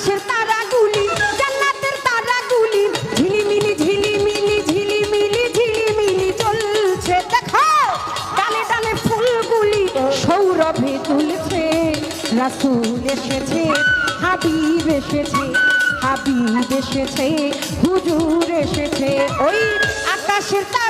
আকাশের তারাগুলি, জান্নাতের তারাগুলি। ঝিলিমিলি ঝিলিমিলি ঝিলিমিলি ঝিলিমিলি চলছে, দেখো। ডালে ডালে ফুলগুলি সৌরভে তুলছে, রাসূল এসেছে, হাবিব এসেছে হাবিব এসেছে, হুজুর এসেছে। ওই আকাশের তারাগুলি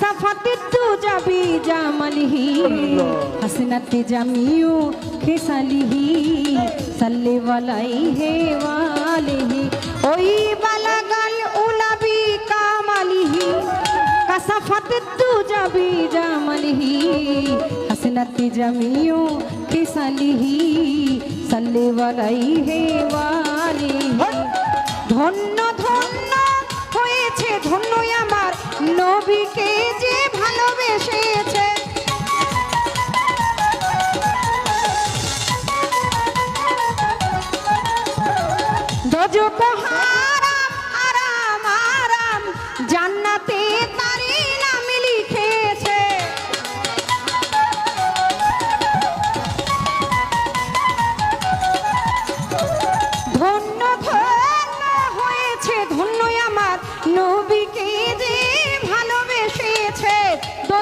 কাসাফাতি তুজাবি জামালিহি। হাসনাতি জামিউ খিসালিহি। সাল্লি ওয়ালাইহি ওয়ালিহি। ওই বালাগাল উনাবি কামালিহি। কাসাফাতি তুজাবি জামালিহি। হাসনাতি জামিউ খিসালিহি। সাল্লি ওয়ালাইহি ওয়ালিহি। ধন্য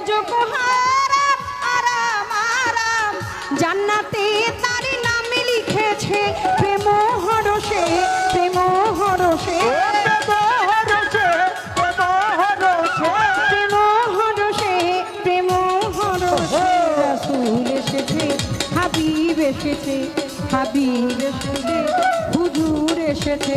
দোজক হারাম আরাম আরাম জান্নাতে তার নাম লিখেছে প্রেম হরসে প্রেম হরসে হাবিব এসেছে হাবিব এসেছে হুজুর এসেছে।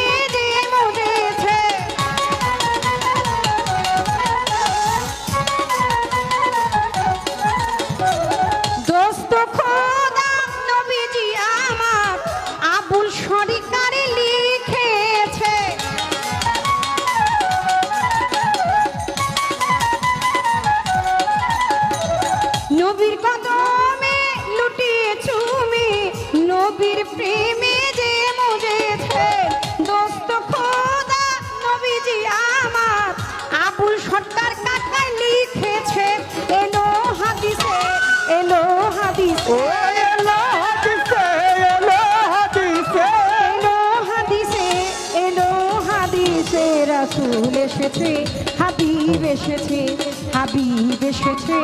রাসূল এসেছে হাবিব এসেছে হাবিব এসেছে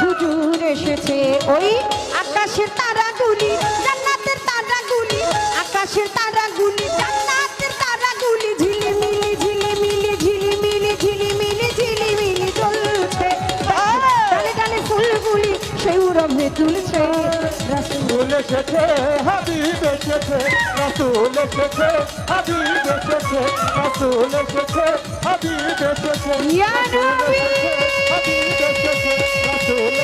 হুজুর এসেছে ওই জান্নাতের তারাগুলি হাবিব তুলছে রাসূল এসেছে হাবিব এসেছে রাসূল এসেছে হাবিব এসেছে রাসূল এসেছে হাবিব এসেছে ইয়া নবী! হাবিব এসেছে রাসূল